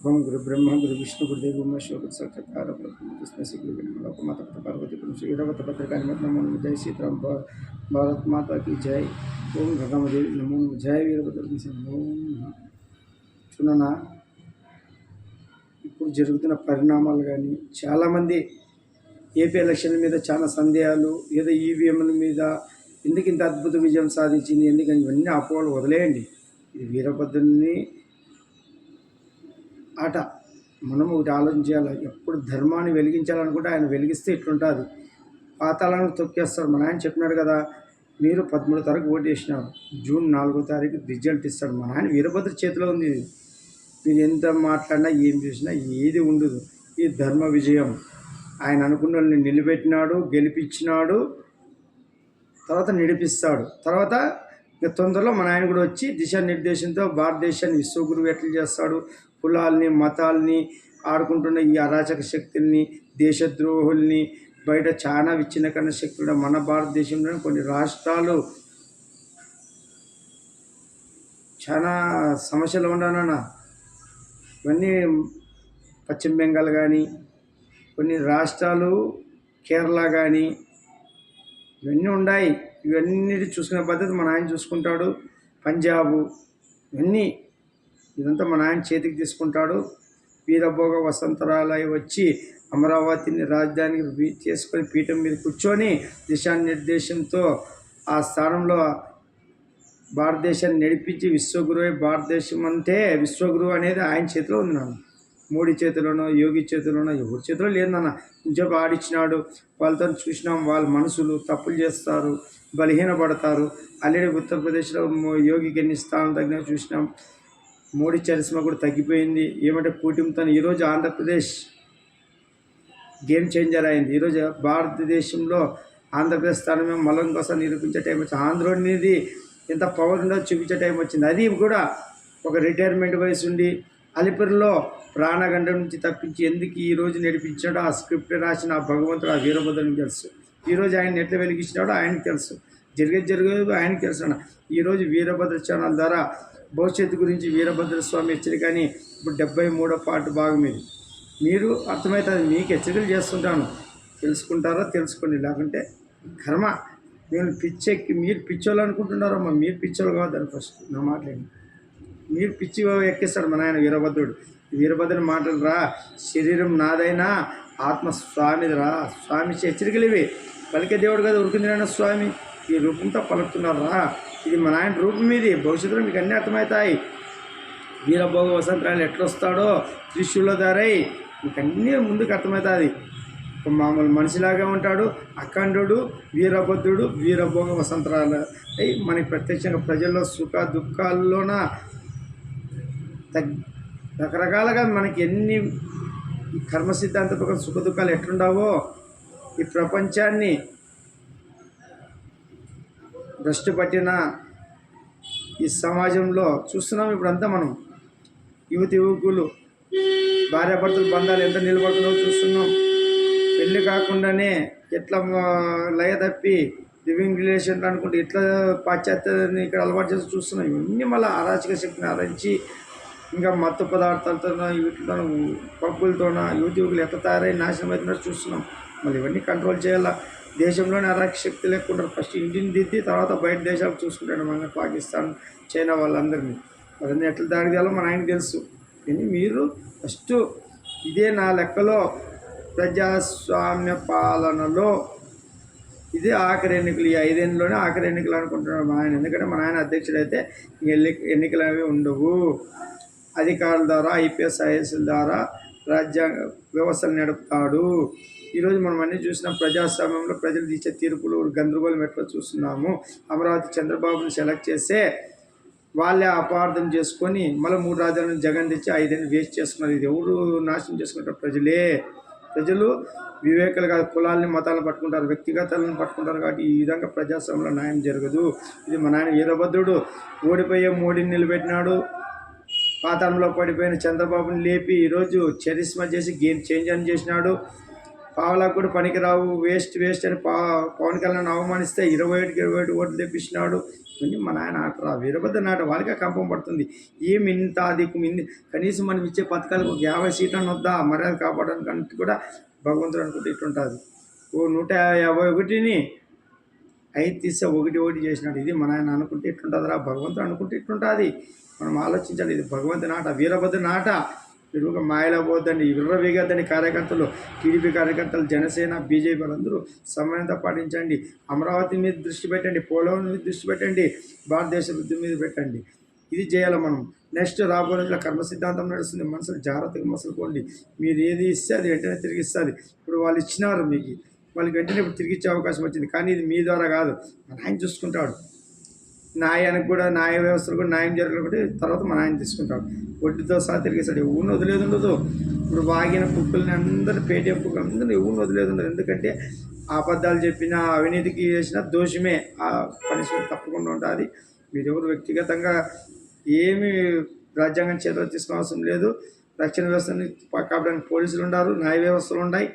ఓం గురు బ్రహ్మ గురు విష్ణు గురుదేవ మహేశ్వర గురు కృష్ణ శ్రీ గురు లోకమాత పార్వతి శ్రీరవత పత్రికాని నమో జై సీతారాం భారత్ మాతా జై. ఓం గంగమదేవి నమో జై వీరభద్ర నమో ఇప్పుడు జరుగుతున్న పరిణామాలు కానీ చాలామంది ఏపీ ఎలక్షన్ మీద చాలా సందేహాలు ఏదో ఈవీఎంల మీద ఎందుకు ఇంత అద్భుత విజయం సాధించింది ఎందుకని ఇవన్నీ అపోహలు వదిలేయండి. ఇది వీరభద్రుని ఆట. మనం ఒకటి ఆలోచించాలి ఎప్పుడు ధర్మాన్ని వెలిగించాలనుకుంటే ఆయన వెలిగిస్తే ఇట్లుంటుంది. పాతాలను తొక్కేస్తారు. మన ఆయన చెప్పినాడు కదా మీరు పదమూడు తారీఖు ఓటు జూన్ నాలుగో తారీఖు రిజల్ట్ ఇస్తాడు. మన ఆయన వీరభద్ర చేతిలో ఉంది ఇది. మీరు ఎంత మాట్లాడినా ఏం చేసినా ఏది ఉండదు. ఈ ధర్మ విజయం. ఆయన అనుకున్న వాళ్ళని నిలబెట్టినాడు గెలిపించినాడు తర్వాత నడిపిస్తాడు. తర్వాత ఇక తొందరలో మన ఆయన కూడా వచ్చి దిశానిర్దేశంతో భారతదేశాన్ని విశ్వగురువు ఎట్లా చేస్తాడు. కులాల్ని మతాల్ని ఆడుకుంటున్న ఈ అరాచక శక్తుల్ని దేశద్రోహుల్ని బయట చాలా విచ్ఛిన్నకరణ శక్తులు మన భారతదేశంలో కొన్ని రాష్ట్రాలు చాలా సమస్యలు ఉండనన్నా ఇవన్నీ పశ్చిమ బెంగాల్ కానీ కొన్ని రాష్ట్రాలు కేరళ కానీ ఇవన్నీ ఉన్నాయి. ఇవన్నీ చూసుకునే పద్ధతి మన ఆయన చూసుకుంటాడు. పంజాబు ఇవన్నీ ఇదంతా మన ఆయన చేతికి తీసుకుంటాడు. వీరభోగ వసంతరాలయ వచ్చి అమరావతిని రాజధానికి చేసుకొని పీఠం మీద కూర్చొని దిశానిర్దేశంతో ఆ స్థానంలో భారతదేశాన్ని నడిపించి విశ్వగురువే భారతదేశం అంటే విశ్వగురువు అనేది ఆయన చేతిలో ఉంది నాన్న. మోడీ చేతిలోనో యోగి చేతిలోనో ఎవరి చేతిలో లేదన్న నాన్న. ఇంకొక ఆడిచ్చినాడు. వాళ్ళతో చూసినాం. వాళ్ళ మనసులు తప్పులు చేస్తారు బలహీనపడతారు. ఆల్రెడీ ఉత్తరప్రదేశ్లో యోగికి ఎన్ని స్థానాలు తగ్గినా చూసినాం. మోడీ చరిస్మా కూడా తగ్గిపోయింది. ఏమంటే కూటమితో ఈరోజు ఆంధ్రప్రదేశ్ గేమ్ చేంజర్ అయింది. ఈరోజు భారతదేశంలో ఆంధ్రప్రదేశ్ స్థానమే మలం కోసం నిరూపించే టైం వచ్చింది. ఆంధ్రోనిది ఎంత పవర్ ఉందో చూపించే టైం వచ్చింది. అది కూడా ఒక రిటైర్మెంట్ వయసు ఉండి అలిపిరిలో ప్రాణగండం నుంచి తప్పించి ఎందుకు ఈ రోజు నడిపించాడో ఆ స్క్రిప్ట్ రాసిన ఆ భగవంతుడు ఆ వీరభద్రునికి తెలుసు. ఈరోజు ఆయన ఎట్లా వెలిగించినాడో ఆయనకు తెలుసు. జరిగేది జరిగేది ఆయనకు తెలుసు అన్న. ఈరోజు వీరభద్ర ఛానల్ ద్వారా భవిష్యత్తు గురించి వీరభద్ర స్వామి హెచ్చరిక అని ఇప్పుడు డెబ్బై మూడో పాటు భాగం ఇది. మీరు అర్థమవుతుంది మీకు హెచ్చరికలు చేస్తుంటాను. తెలుసుకుంటారో తెలుసుకోండి. లేకుంటే కర్మ. నేను పిచ్చెక్కి మీరు పిచ్చోళ్ళు అనుకుంటున్నారమ్మా మీరు పిచ్చోళ్ళు కావద్దని ఫస్ట్ నా మాట్లాడి. మీరు పిచ్చి ఎక్కిస్తాడు మన ఆయన వీరభద్రుడు. వీరభద్రుని మాటలు రా. శరీరం నాదైనా ఆత్మ స్వామిదిరా స్వామి హెచ్చరికలు ఇవి పలికే దేవుడు కదా ఉరికిందిరైన స్వామి. ఈ రూపంతో పలుకుతున్నారు రా. ఇది మన ఆయన రూపం ఇది భవిష్యత్తులో మీకు అన్నీ అర్థమవుతాయి. వీరభోగ వసంతరాలు ఎట్లొస్తాడో త్రిశూల ధారై మీకు అన్నీ ముందుకు అర్థమవుతుంది. ఒక మామూలు మనిషిలాగా ఉంటాడు అఖండుడు వీరభద్రుడు వీరభోగ వసంతరాలు. అయి మనకి ప్రత్యక్షంగా ప్రజల్లో సుఖ దుఃఖాల్లోన తగ్ రకరకాలుగా మనకి ఎన్ని ఈ కర్మ సిద్ధాంత ప్రకారం సుఖ దుఃఖాలు ఎట్లుండావో ఈ ప్రపంచాన్ని భ్రష్టు పట్టిన ఈ సమాజంలో చూస్తున్నాం ఇప్పుడంతా మనం. యువతి యువకులు భార్యాభర్తల బంధాలు ఎంత నిలబడుతుందో చూస్తున్నాం. పెళ్ళి కాకుండానే ఎట్లా లయ తప్పి లివింగ్ రిలేషన్ అనుకుంటే ఇట్లా పాశ్చాత్యాన్ని ఇక్కడ అలవాటు చేసి చూస్తున్నాం. ఇవన్నీ మళ్ళీ అరాచక శక్తిని ఆరించి ఇంకా మత్తు పదార్థాలతో వీటితో పప్పులతోన యూట్యూబ్లు ఎట్లా తయారై నాశనం అవుతున్నట్టు చూస్తున్నాం. మళ్ళీ ఇవన్నీ కంట్రోల్ చేయాలా? దేశంలోనే అరాక్షక్తి శక్తి లేకుండా ఫస్ట్ ఇంటిని దిద్ది తర్వాత బయట దేశాలు చూసుకుంటాడు మన పాకిస్తాన్ చైనా వాళ్ళందరినీ. అవన్నీ ఎట్లా దాడి చేయాలో మన ఆయన తెలుసు. కానీ మీరు ఫస్ట్ ఇదే నా లెక్కలో ప్రజాస్వామ్య పాలనలో ఇదే ఆఖరి ఎన్నికలు ఈ ఐదేళ్ళలోనే ఆఖరి ఎన్నికలు అనుకుంటున్నాడు మా ఆయన. ఎందుకంటే మన ఆయన అధ్యక్షుడైతే ఇంక ఎన్నికలు అనేవి ఉండవు. అధికారుల ద్వారా ఐపీఎస్ ఐఎస్ఎల్ ద్వారా రాజ్యాంగ వ్యవస్థలు నడుపుతాడు. ఈరోజు మనం అన్ని చూసిన ప్రజాస్వామ్యంలో ప్రజలు ఇచ్చే తీర్పులు గందరగోళం ఎట్లా చూస్తున్నాము? అమరావతి చంద్రబాబుని సెలెక్ట్ చేస్తే వాళ్ళే అపార్థం చేసుకొని మళ్ళీ మూడు రాజ్యాలను జగన్ తెచ్చి ఐదేళ్ళు వేస్ట్ చేసుకున్నారు ఇది ఎవరు నాశనం చేసుకుంటారు? ప్రజలే. ప్రజలు వివేకాలు కాదు కులాలని మతాలను పట్టుకుంటారు వ్యక్తిగతాలను పట్టుకుంటారు కాబట్టి ఈ విధంగా ప్రజాస్వామ్యంలో న్యాయం జరగదు. ఇది మా నాయన వీరభద్రుడు ఓడిపోయే మోడీని నిలబెట్టినాడు. పాతంలో పడిపోయిన చంద్రబాబుని లేపి ఈరోజు చరిస్మా చేసి గేమ్ చేంజ్ అని చేసినాడు. పావలకు కూడా పనికిరావు వేస్ట్ వేస్ట్ అని పా పవన్ కళ్యాణ్ అవమానిస్తే ఇరవై ఒకటికి ఇరవై ఒకటి ఓట్లు తెప్పించినాడు. ఇవన్నీ మన ఆయన ఆటరా వీరభద్ర నాట వాళ్ళకే కంపం పడుతుంది. ఏమి ఇంత అది ఇన్ని కనీసం మనం ఇచ్చే పథకాలకు ఒక యాభై సీట్లను వద్దా? మర్యాద కాపాడడానికి కూడా భగవంతుడు అనుకుంటే ఇట్టుంటుంది ఓ నూట యాభై ఒకటిని ఐదు తీసే ఒకటి ఒకటి చేసినాడు. ఇది మన ఆయన అనుకుంటే ఇట్లుంటుందిరా భగవంతుడు అనుకుంటే ఇట్లుంటుంది. మనం ఆలోచించాలి ఇది భగవంతు నాట వీరభద్ర నాట. విరుగా మాయలో పోద్దండి విర్రవేగద్దని కార్యకర్తలు టీడీపీ కార్యకర్తలు జనసేన బీజేపీ వాళ్ళందరూ సమయంతో పాటించండి. అమరావతి మీద దృష్టి పెట్టండి పోలవరం మీద దృష్టి పెట్టండి భారతదేశ వృద్ధి మీద పెట్టండి. ఇది చేయాలి మనం. నెక్స్ట్ రాబోయే రోజుల కర్మ సిద్ధాంతం నడుస్తుంది మనసులు జాగ్రత్తగా మసలుకోండి. మీరు ఏది ఇస్తే అది వెంటనే తిరిగి ఇస్తుంది ఇప్పుడు వాళ్ళు ఇచ్చినారు మీకు వాళ్ళకి వెంటనే ఇప్పుడు తిరిగి ఇచ్చే అవకాశం వచ్చింది. కానీ ఇది మీ ద్వారా కాదు ఆయన చూసుకుంటాడు. న్యాయానికి కూడా న్యాయ వ్యవస్థలు కూడా న్యాయం జరగడం ఒకటి తర్వాత మన ఆయన తీసుకుంటాడు. వడ్డీతో సహా తిరిగేసాడు ఎవరిని వదిలేదు ఉండదు. ఇప్పుడు వాగిన కుక్కల్ని అందరూ పేటీఎం కుక్కలు అందరూ ఎవరిని వదిలేదు ఉండదు. ఎందుకంటే అబద్ధాలు చెప్పిన అవినీతికి చేసిన దోషమే. ఆ పనిష్మెంట్ తప్పకుండా ఉంటుంది మీరెవరు వ్యక్తిగతంగా ఏమి రాజ్యాంగం చేతిలో తీసుకోవాల్సిన లేదు. రక్షణ వ్యవస్థని కాపాడడానికి పోలీసులు ఉన్నారు న్యాయ వ్యవస్థలు ఉన్నాయి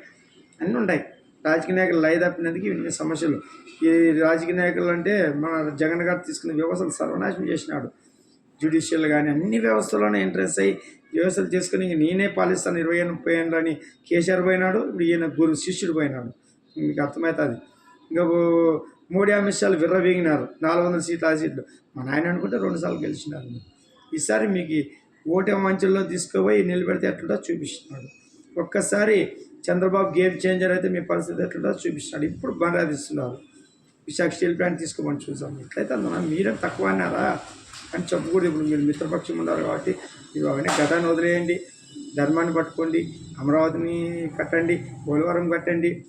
అన్నీ ఉన్నాయి. రాజకీయ నాయకులు లయదప్పినందుకు ఇన్ని సమస్యలు. ఈ రాజకీయ నాయకులు అంటే మన జగన్ గారు తీసుకున్న వ్యవస్థలు సర్వనాశనం చేసినాడు. జ్యుడిషియల్ కానీ అన్ని వ్యవస్థలోనే ఇంట్రెస్ట్ అయ్యి వ్యవస్థలు చేసుకుని ఇంక నేనే పాలిస్తాను ఇరవై ఏళ్ళు ముప్పై ఏళ్ళు అని కేసీఆర్ పోయినాడు ఇప్పుడు ఈయన గురు శిష్యుడు పోయినాడు. మీకు అర్థమవుతుంది ఇంకా మోడీ అమిత్ షాలు విర్రవీగినారు. నాలుగు వందల సీట్లు ఆ సీట్లు. మా నాయన అనుకుంటే రెండు సార్లు గెలిచినారు. ఈసారి మీకు ఓటే మంచుల్లో తీసుకుపోయి నిలబెడితే ఎట్లుంటో చూపిస్తున్నాడు. ఒక్కసారి చంద్రబాబు గేమ్ చేంజర్ అయితే మీ పరిస్థితి ఎట్లుంటో చూపిస్తున్నాడు. ఇప్పుడు మర్యాదిస్తున్నారు విశాఖ స్టీల్ ప్లాంట్ తీసుకోమని చూసాం. ఎట్లయితే అందులో మీరే తక్కువ అన్నారా? అని చెప్పకూడదు. ఇప్పుడు మీరు మిత్రపక్షం ఉన్నారు కాబట్టి మీరు అవన్నీ గతాన్ని వదిలేయండి. ధర్మాన్ని పట్టుకోండి. అమరావతిని కట్టండి. పోలవరం కట్టండి.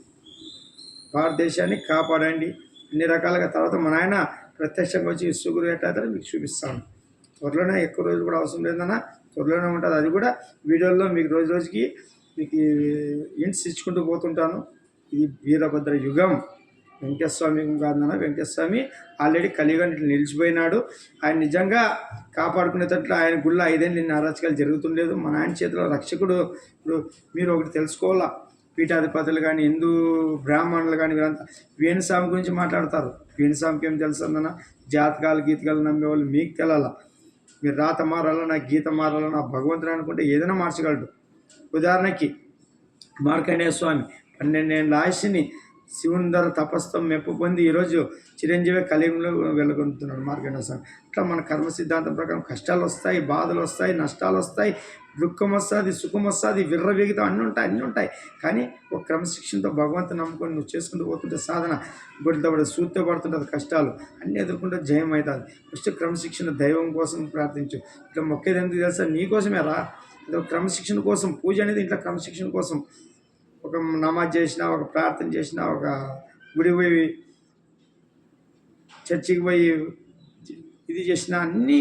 భారతదేశాన్ని కాపాడండి. అన్ని రకాలుగా తర్వాత మన ఆయన ప్రత్యక్షంగా వచ్చి సుగురు ఎట్లయితే మీకు చూపిస్తాను. త్వరలోనే ఎక్కువ రోజులు కూడా అవసరం లేదన్న త్వరలోనే ఉంటుంది. అది కూడా వీడియోల్లో మీకు రోజు రోజుకి మీకు ఇంట్స్ ఇచ్చుకుంటూ పోతుంటాను. ఇది వీరభద్ర యుగం. వెంకటస్వామి కాదన్న వెంకటస్వామి ఆల్రెడీ కలిగా నిలిచిపోయినాడు. ఆయన నిజంగా కాపాడుకునేటట్లు ఆయన గుళ్ళ ఐదేళ్ళు నిన్న అరాచకాలు జరుగుతుండలేదు. మన ఆయన చేతిలో రక్షకుడు ఇప్పుడు మీరు ఒకటి తెలుసుకోవాలా? పీఠాధిపతులు కానీ హిందూ బ్రాహ్మణులు కానీ వీరంతా వేణుస్వామి గురించి మాట్లాడతారు. వేణుస్వామికి ఏం తెలుసు అన్న జాతకాలు గీతకాలు నమ్మేవాళ్ళు మీకు తెలాల మీరు రాత మారాలో నా గీత మారాలో నా భగవంతుడు అనుకుంటే ఏదైనా మార్చగలడు. ఉదాహరణకి మార్కండేయ స్వామి పన్నెండేళ్ళ ఆయుష్ని శివుని ధర తపస్తం మెప్పు పొంది ఈరోజు చిరంజీవి కలియంలో వెలుగొందుతున్నాడు మార్కండేయ స్వామి. ఇట్లా మన కర్మ సిద్ధాంతం ప్రకారం కష్టాలు వస్తాయి బాధలు వస్తాయి నష్టాలు వస్తాయి దుఃఖం వస్తుంది సుఖం వస్తుంది విర్రవేగితం అన్నీ ఉంటాయి అన్నీ ఉంటాయి. కానీ ఒక క్రమశిక్షణతో భగవంతుని నమ్ముకొని నువ్వు చేసుకుంటూ పోతుంటే సాధన గుడితో సూత్తో పడుతుంటుంది కష్టాలు అన్నీ ఎదుర్కొంటే జయం అవుతుంది ఫస్ట్ క్రమశిక్షణ దైవం కోసం ప్రార్థించు. ఇట్లా మొక్కేది ఎందుకు తెలుసా? నీకోసమే రా. ఇది క్రమశిక్షణ కోసం పూజ అనేది ఇంట్లో క్రమశిక్షణ కోసం ఒక నమాజ్ చేసిన ఒక ప్రార్థన చేసిన ఒక గుడి పోయి చర్చికి పోయి ఇది చేసిన అన్నీ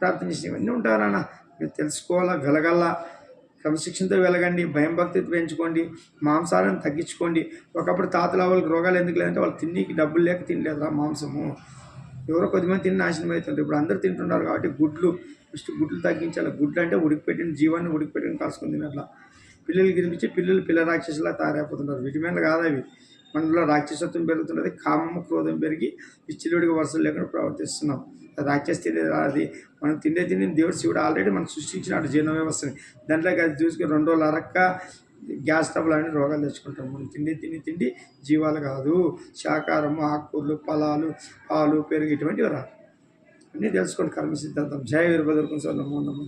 ప్రార్థన చేసిన ఇవన్నీ ఉంటారా మీరు తెలుసుకోవాలా వెలగల్లా క్రమశిక్షణతో వెలగండి భయం భక్తి పెంచుకోండి మాంసాలను తగ్గించుకోండి. ఒకప్పుడు తాతల వాళ్ళకి రోగాలు ఎందుకు లేదంటే వాళ్ళు తిన్నీకి డబ్బులు లేక తినలేదురా మాంసము. ఎవరో కొద్దిమంది తిని నాశనం అవుతుంటారు. ఇప్పుడు అందరూ తింటున్నారు కాబట్టి గుడ్లు ఫస్ట్ గుడ్లు తగ్గించాలి. గుడ్లు అంటే ఉడికిపెట్టిన జీవాన్ని ఉడికిపెట్టిన కాసుకుని తినట్లా. పిల్లలు తినిపించి పిల్లలు పిల్ల రాక్షసులా తయారైపోతున్నారు. విటమిన్లు కాదు అవి మనలో రాక్షసత్వం పెరుగుతున్నది కామం క్రోధం పెరిగి విచ్చిలుడిగా వరుసలు లేకుండా ప్రవర్తిస్తున్నాం. అది రాక్షస తినే అది మనం తిండే తిని దేవుడు శివుడు ఆల్రెడీ మనం సృష్టించినాడు జీర్ణ వ్యవస్థని. దాంట్లో అది చూసుకుని రెండు రోజులు అరక్క గ్యాస్ ట్రబుల్ అని రోగాలు తెచ్చుకుంటాం. మనం తిండి తిని తిండి జీవాలు కాదు. శాకాహారము ఆకుకూరలు ఫలాలు పాలు పెరుగు ఇటువంటివి రా అన్నీ తెలుసుకోండి కర్మ సిద్ధాంతం. జయ వీరభద్రకం సార్ నమో నమో